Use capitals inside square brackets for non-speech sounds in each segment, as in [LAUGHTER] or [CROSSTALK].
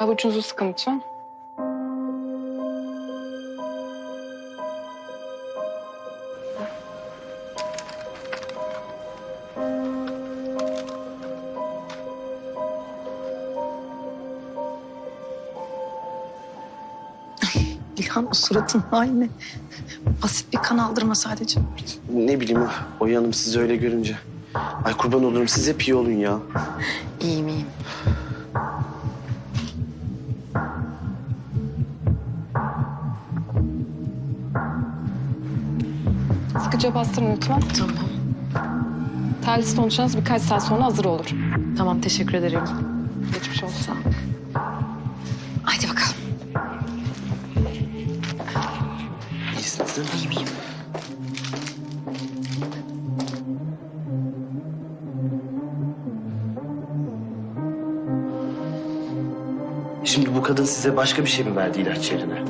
Avucunuzu sıkın lütfen. İlhan o suratın aynı. Basit bir kan aldırma sadece. Ne bileyim Oya Hanım sizi öyle görünce. Ay kurban olurum siz hep iyi olun ya. İyiyim iyiyim. Sıkıca bastırın lütfen. Tamam. Tahlil sonuçlarınız birkaç saat sonra hazır olur. Tamam teşekkür ederim. Geçmiş olsun. Haydi bakalım. İyisiniz değil mi? İyiyim iyiyim. Şimdi bu kadın size başka bir şey mi verdi ilaç yerine?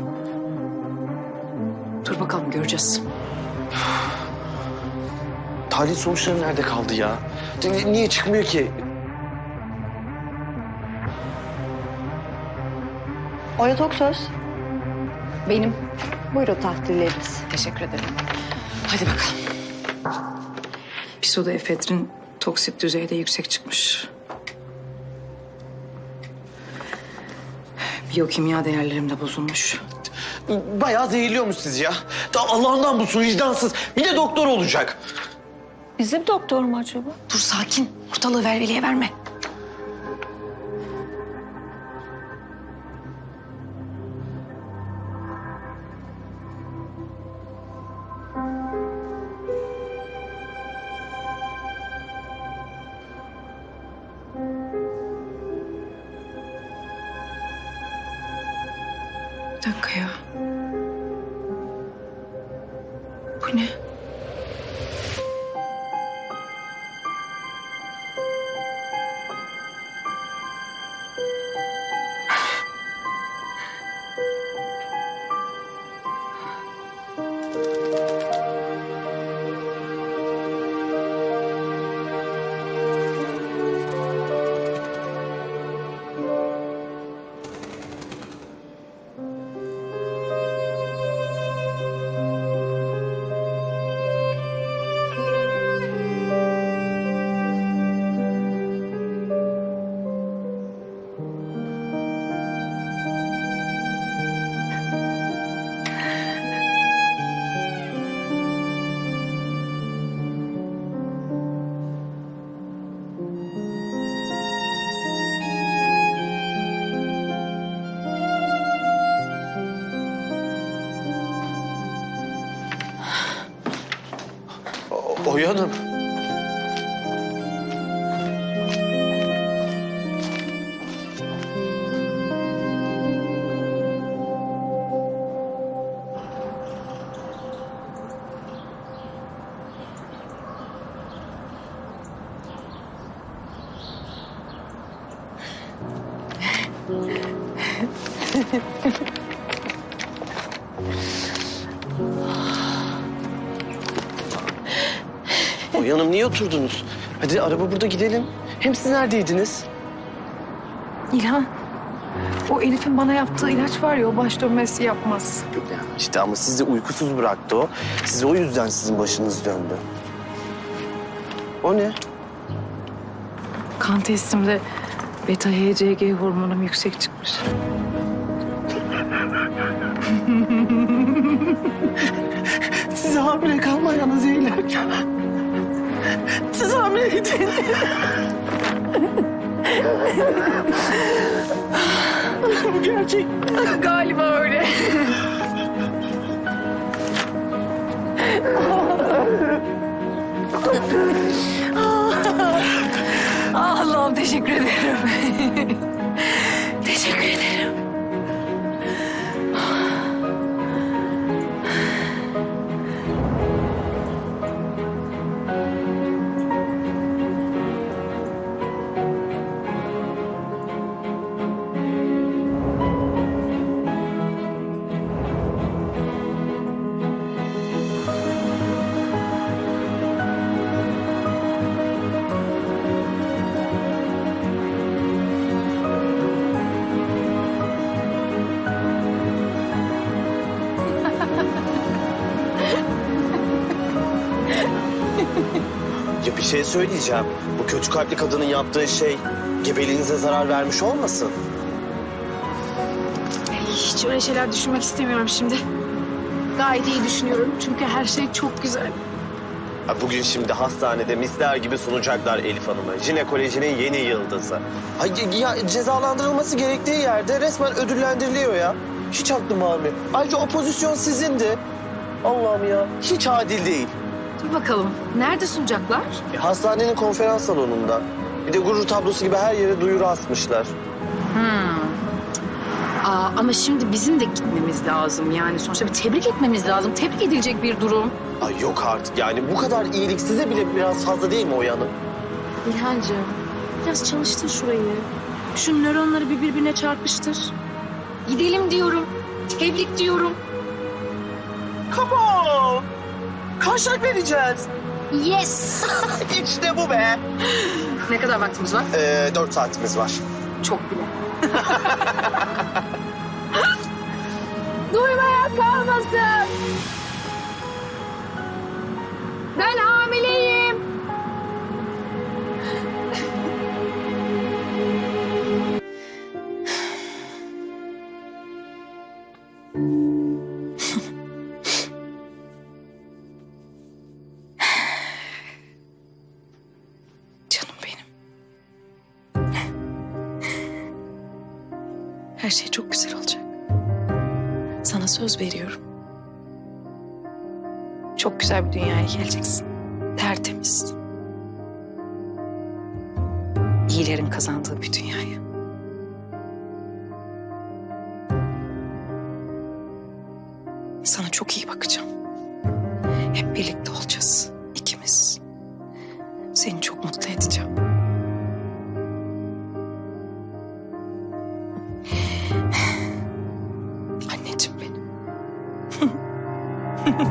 Dur bakalım göreceğiz. Tahlil sonuçları nerede kaldı ya? Ni- Niye çıkmıyor ki? Oya Toksöz. Benim. Buyurun tahlilleriniz. Teşekkür ederim. Hadi bakalım. Pseudoefedrin toksit düzeyi de yüksek çıkmış. Biyokimya değerlerim de bozulmuş. Bayağı zehirliyormuş sizi ya. Ta Allah'ından bulsun vicdansız. Bir de doktor olacak. Bizim doktor mu acaba? Dur sakin. Ortalığı velveleye verme. Dakika ya. Bu ne? O- [LAUGHS] Oya Hanım. Hanım niye oturdunuz? Hadi araba burada gidelim. Hem siz neredeydiniz? İlhan, o Elif'in bana yaptığı ilaç var ya o baş dönmesi yapmaz. Yok yani işte ama sizi uykusuz bıraktı o. Size o yüzden sizin başınız döndü. O ne? Kan testimde beta HCG hormonum yüksek çıkmış. [LAUGHS] Siz hamile kalmayanız iyilerken. Siz hamileydin. Bu gerçek. Galiba öyle. ah Allah'ım teşekkür ederim. Şey söyleyeceğim. Bu kötü kalpli kadının yaptığı şey gebeliğinize zarar vermiş olmasın? Hiç öyle şeyler düşünmek istemiyorum şimdi. Gayet iyi düşünüyorum çünkü her şey çok güzel. Ha, Bugün şimdi hastanede misler gibi sunacaklar Elif Hanım'ı. Jinekolojinin yeni yıldızı. Ay, ya, cezalandırılması gerektiği yerde resmen ödüllendiriliyor ya. Hiç aklım almıyor. Ayrıca o pozisyon sizindi. Allah'ım ya. Hiç adil değil. Dur bakalım. Nerede sunacaklar? E, hastanenin konferans salonunda. Bir de gurur tablosu gibi her yere duyuru asmışlar. Aa, ama şimdi bizim de gitmemiz lazım. Yani sonuçta bir tebrik etmemiz lazım. Tebrik edilecek bir durum. Ay yok artık yani bu kadar iyilik size bile biraz fazla değil mi o yanım? İlhancığım biraz çalıştır şurayı. Şu nöronları bir birbirine çarpıştır. Gidelim diyorum. Tebrik diyorum. Come on! Karşılık vereceğiz. Yes. [LAUGHS] işte bu be. ne kadar vaktimiz var? Ee, dört saatimiz var. Çok bile. Duymaya kalmasın. Her şey çok güzel olacak. Sana söz veriyorum. Çok güzel bir dünyaya geleceksin. Tertemiz. İyilerin kazandığı bir dünyaya. Sana çok iyi bakacağım. Ha ha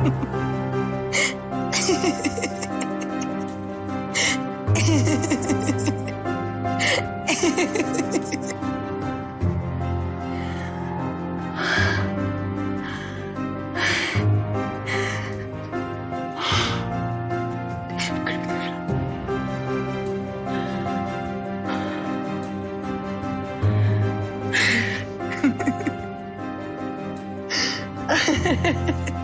ha.